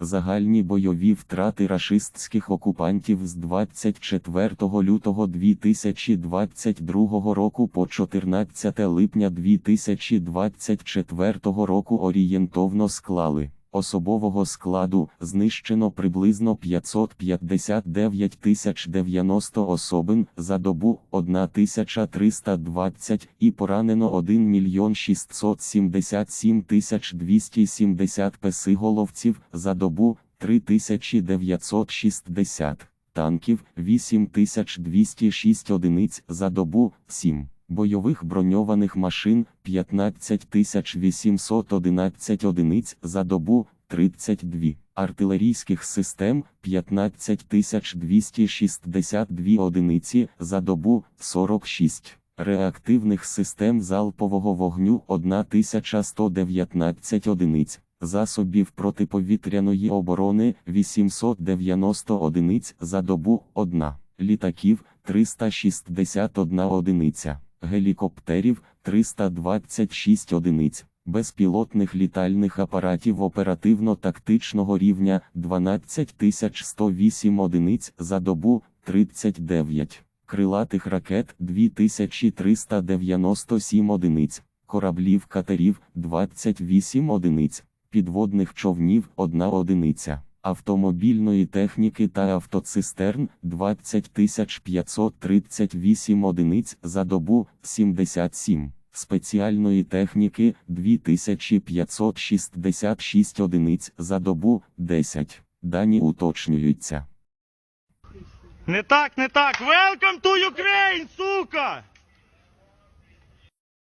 Загальні бойові втрати рашистських окупантів з 24 лютого 2022 року по 14 липня 2024 року орієнтовно склали. Особового складу знищено приблизно 559 тисяч 90 особин за добу 1320 і поранено 1 мільйон 677 тисяч 270 песиголовців за добу 3960 танків 8206 одиниць за добу 7. Бойових броньованих машин 15811 одиниць за добу 32, артилерійських систем 15262 одиниці за добу 46, реактивних систем залпового вогню 1119 одиниць, засобів протиповітряної оборони 890 одиниць за добу 1, літаків 361 одиниця гелікоптерів 326 одиниць, безпілотних літальних апаратів оперативно-тактичного рівня 12108 одиниць за добу 39, крилатих ракет 2397 одиниць, кораблів катерів 28 одиниць, підводних човнів 1 одиниця автомобільної техніки та автоцистерн 20 538 одиниць за добу 77, спеціальної техніки 2566 одиниць за добу 10. Дані уточнюються. Не так, не так. Welcome to Ukraine, сука!